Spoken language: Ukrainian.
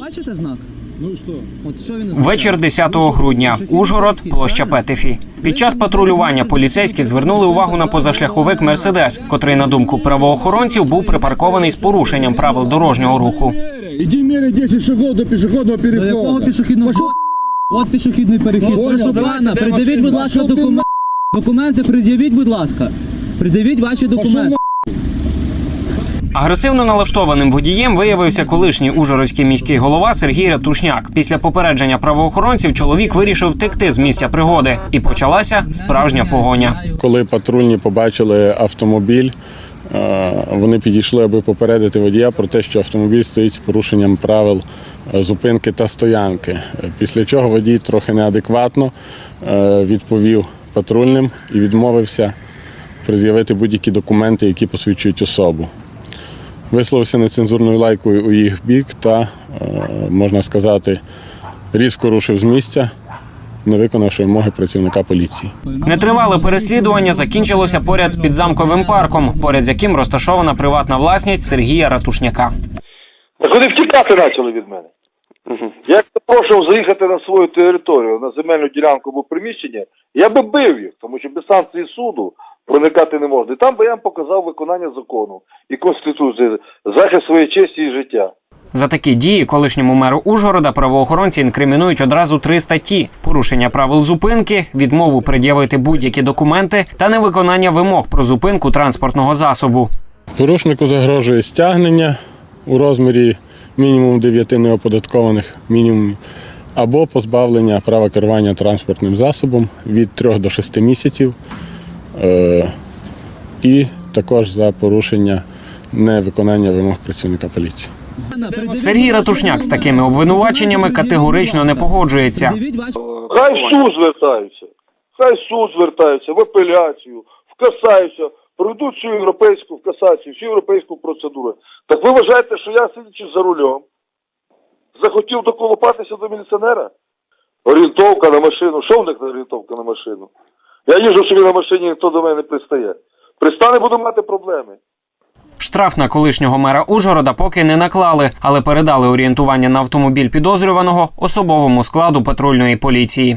Бачите знак? Ну і що? От що він Вечір 10 грудня. Ужгород, площа Петефі. Під час патрулювання поліцейські звернули увагу на позашляховик Мерседес, котрий, на думку правоохоронців, був припаркований з порушенням правил дорожнього руху. Іди міряй 10 шагов до пішохідного До якого переходу. пішохідного Пошов От пішохідний перехід. Прошу давайте, пана, де придивіть, машина? будь ласка, Пошов ти документи. Документи пред'явіть, будь ласка. Придивіть ваші документи. Агресивно налаштованим водієм виявився колишній ужгородський міський голова Сергій Ратушняк. Після попередження правоохоронців чоловік вирішив втекти з місця пригоди, і почалася справжня погоня. Коли патрульні побачили автомобіль, е, вони підійшли, аби попередити водія про те, що автомобіль стоїть з порушенням правил е, зупинки та стоянки. Після чого водій трохи неадекватно е, відповів патрульним і відмовився пред'явити будь-які документи, які посвідчують особу. Висловився нецензурною лайкою у їх бік та, е, можна сказати, різко рушив з місця, не виконавши вимоги працівника поліції. Нетривале переслідування закінчилося поряд з підзамковим парком, поряд з яким розташована приватна власність Сергія Ратушняка. Так вони втікати почали від мене. Я як запрошував заїхати на свою територію, на земельну ділянку або приміщення, я би бив їх, тому що без санкції суду проникати не можна. І там би я їм показав виконання закону і конституції, захист своєї честі і життя. За такі дії колишньому меру Ужгорода правоохоронці інкримінують одразу три статті: порушення правил зупинки, відмову пред'явити будь-які документи та невиконання вимог про зупинку транспортного засобу. Порушнику загрожує стягнення у розмірі мінімум 9 неоподаткованих мінімумів або позбавлення права керування транспортним засобом від 3 до 6 місяців, і також за порушення невиконання вимог працівника поліції. Сергій Ратушняк з такими обвинуваченнями категорично не погоджується. Хай в суд звертаються, хай в суд звертаються, в апеляцію, в касаються, пройдуть всю європейську в касацію, всю європейську процедуру. Так ви вважаєте, що я сидячи за рулем, захотів доколупатися до міліціонера? Орієнтовка на машину. Що в них за орієнтовка на машину? Я їжджу собі на машині, ніхто до мене не пристає. Пристане, буду мати проблеми. Штраф на колишнього мера Ужгорода поки не наклали, але передали орієнтування на автомобіль підозрюваного особовому складу патрульної поліції.